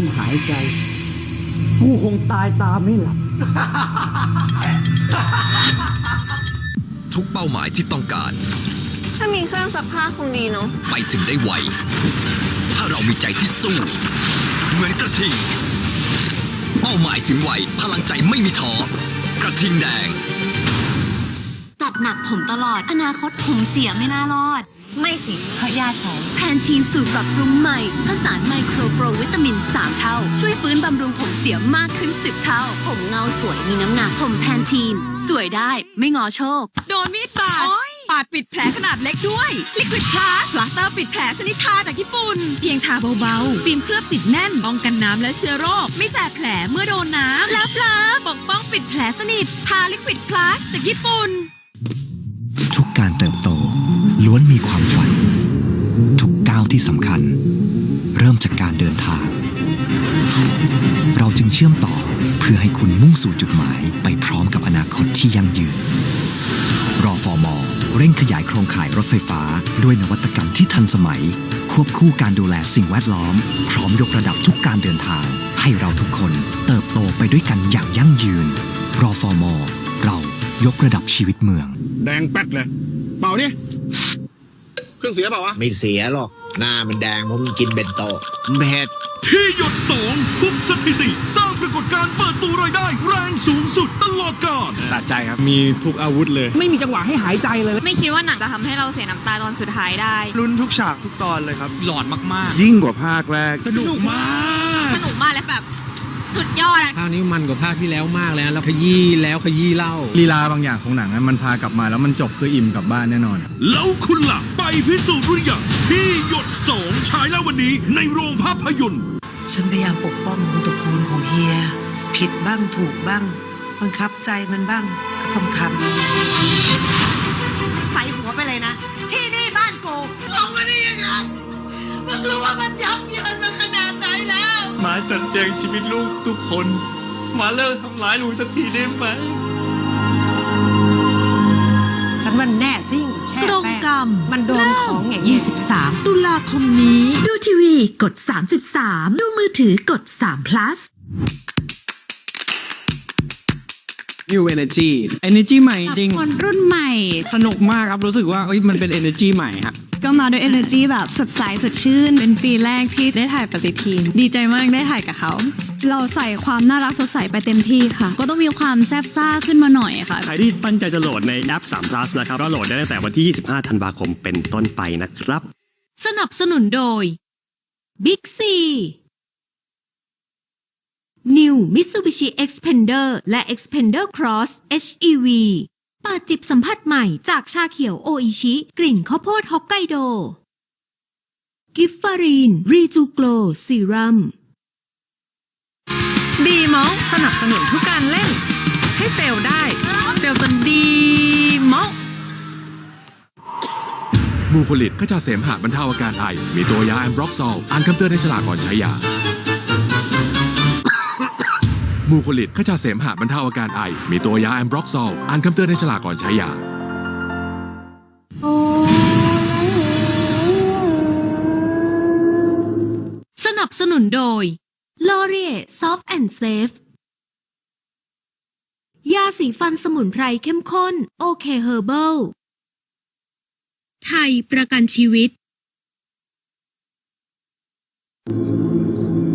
มหายใจ กูคงตายตามไม่หลับ ทุกเป้าหมายที่ต้องการ ถ้ามีเครื่องซักผ้าคงดีเนาะ ไปถึงได้ไว ถ้าเรามีใจที่สู้ เหมือนกระทิง เป้าหมายถึงไว พลังใจไม่มีท้อกระทิงแดงจัด หนักผมตลอด อนาคตผมเสียไม่น่ารอด ไม่สิ เพราะย่าใช้แพนทีนสูตรปรับปรุงใหม่ผสานไมโครโปรวิตามิน 3 เท่า ช่วยฟื้นบำรุงผมเสียมากขึ้น 10 เท่า ผมเงาสวยมีน้ำหนักผมแพนทีน สวยได้ไม่งอโชค โดนมีดบาดปาดปิดแผลขนาดเล็กด้วย Liquid Plus พลาสเตอร์ปิดแผลชนิดทาจากญี่ปุ่น เพียงทาเบาๆ ฟิล์มเคลือบติดแน่น ป้องกันน้ำและเชื้อโรค ไม่แสบแผลเมื่อโดนน้ำ แล้วพลาปกป้องปิดแผลสนิท ทา Liquid Plus จากญี่ปุ่นทุ การเติบโต ล้วนมีความฝัน ทุกก้าวที่สำคัญ เริ่มจากการเดินทาง เราจึงเชื่อมต่อเพื่อให้คุณมุ่งสู่จุดหมายไปพร้อมกับอนาคตที่ยั่งยืนรอฟอมอเร่งขยายโครงข่ายรถไฟฟ้า ด้วยนวัตกรรมที่ทันสมัย ควบคู่การดูแลสิ่งแวดล้อม พร้อมยกระดับทุกการเดินทาง ให้เราทุกคนเติบโตไปด้วยกันอย่างยั่งยืนรอฟอมอเรายกระดับชีวิตเมือง แดงแป๊ดเลย ปล่าดิเครื่องเสียเปล่าวะไม่เสียหรอก หน้ามันแดงเพราะมันกินเบนโตะเผ็ดที่หยดสองทุบสถิติ สร้างปรากฏการณ์เปิดตัวรายได้ แรงสูงสุดตลอดกาลสะใจครับ มีทุกอาวุธเลย ไม่มีจังหวะให้หายใจเลย ไม่คิดว่าหนังจะทำให้เราเสียน้ำตาตอนสุดท้ายได้ลุ้นทุกฉากทุกตอนเลยครับ หลอนมากยิ่งกว่าภาคแรกๆสนุกมากสนุกมากเลยแบบ สุดยอดอะภาคนี้มันกว่าภาคที่แล้วมากเลยนะแล้วขยี้แล้วขยี้เล่าลีลาบางอย่างของหนังอะมันพากลับมาแล้วมันจบคืออิ่มกลับบ้านแน่นอน แล้วคุณล่ะ ไปพิสูจน์หรือยังที่หยดสองฉายแล้ววันนี้ในโรงภาพยนตร์ ฉันพยายามปกป้องวงตระกูลของเฮีย ผิดบ้างถูกบ้าง บังคับใจมันบ้างก็ต้องทำ แล้วมาจัดแจงชีวิตลูกทุกคน มาเลิกทำร้ายลูกสักทีได้ไหม ฉันมันแน่ซิ่งแช่ตรงแป้งกรรมมันโดนของอย่างนี้ 23 ตุลาคมนี้ ดูทีวีกด 33 ดูมือถือกด3 plus New Energy Energy ใหม่จริง คนรุ่นใหม่ สนุกมากครับ รู้สึกว่าเอ้ยมันเป็น Energy ใหม่ครับ ก็มาด้วย energy แบบสดใสสดชื่น เป็นปีแรกที่ได้ถ่ายปฏิทิน ดีใจมากได้ถ่ายกับเขา เราใส่ความน่ารักสดใสไปเต็มที่ค่ะ ก็ต้องมีความแซบซ่าขึ้นมาหน่อยค่ะ ใครที่ตั้งใจจะโหลดในแอป3 plus นะครับ ก็โหลดได้ตั้งแต่วันที่ 25 ธันวาคมเป็นต้นไปนะครับ สนับสนุนโดย Big C New Mitsubishi Xpander และ Xpander Cross HEV ปาดจิบสัมผัสใหม่จากชาเขียวโออิชิ กลิ่นข้าวโพดฮอกไกโด กิฟฟารีน รีจูโกลซีรัมดีมอลสนับสนุนทุกการเล่น ให้เฟลได้ เฟลจนดีมอลมูผลิตขจัดเสมหะบรรเทาอาการไอ มีตัวยาแอมบร็อกซอลอ่านคำเตือนในฉลากก่อนใช้ยา มูผลิตขจัดเสมหะบรรเทาอาการไอ มีตัวยาแอมบร็อกซอลอ่านคำเตือนในฉลากก่อนใช้ยา สนับสนุนโดย l o r i e Soft and Safe ยาสีฟันสมุนไพรเข้มข้น โอเคเฮอร์เบิลไทยประกันชีวิต